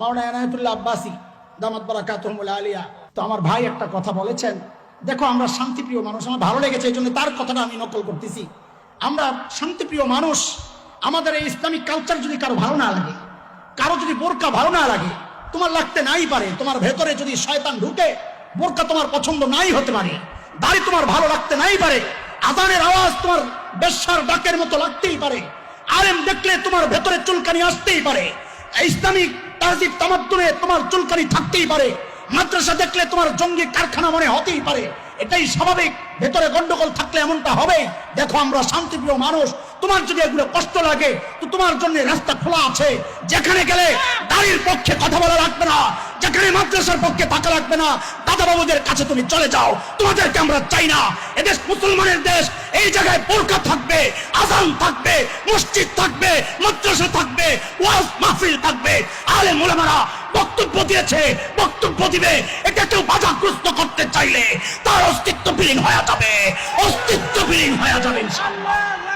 মাওলানা এনায়তুল্লাহ আব্বাসী, দামাত বারাকাতুহুল আলিয়া। তো আমার ভাই একটা কথা বলেছেন, দেখো, আমরা শান্তিপ্রিয় মানুষ, আমার ভালো লেগেছে এই জন্য তার কথাটা আমি নকল করতেছি। আমরা শান্তিপ্রিয় মানুষ, আমাদের এই ইসলামিক কালচার যদি কারও ভালো না লাগে, কারও যদি বোরকা ভালো না লাগে, তোমার লাগতে নাই পারে, তোমার ভেতরে যদি শয়তান ঢুকে, বোরকা তোমার পছন্দ নাই হতে পারে, দাড়ি তোমার ভালো লাগতে নাই পারে আদানের আওয়াজ তোমার বেশার ডাকের মতো লাগতেই পারে, আলেম দেখলে তোমার ভেতরে চুলকানি আসতেই পারে ইসলামিক তাহজিব তামাদ্দুনে তোমার চুলকানি থাকতেই পারে। মাদ্রাসা দেখলে তোমার জঙ্গি কারখানা মনে হতেই পারে। এটাই স্বাভাবিক। ভেতরে গন্ডগোল থাকলে এমনটা হবে। দেখো আমরা শান্তিপ্রিয় মানুষ। তোমার যদি এগুলো কষ্ট লাগে, তো তোমার জন্য রাস্তা খোলা আছে। যেখানে গেলে দাড়ির পক্ষে কথা বলা লাগবে না। যেখানে মাদ্রাসার পক্ষে থাকা লাগবে না। দাদা বাবুদের কাছে তুমি চলে যাও। তোমাদেরকে আমরা চাই না। এদেশ মুসলমানের দেশ, এই জায়গায় বোরকা থাকবে, আজান থাকবে, মসজিদ থাকবে, মাদ্রাসা থাকবে। ওয়াজ মাহফিল থাকবে। আলে মোলামারা বক্তব্য দিয়েছে, বক্তব্য দিবে। এটা কেউ বাধাগ্রস্ত করতে চাইলে তার অস্তিত্ব বিলীন হয়ে যাবে। অস্তিত্ব বিলীন হয়ে যাবে ইনশাআল্লাহ।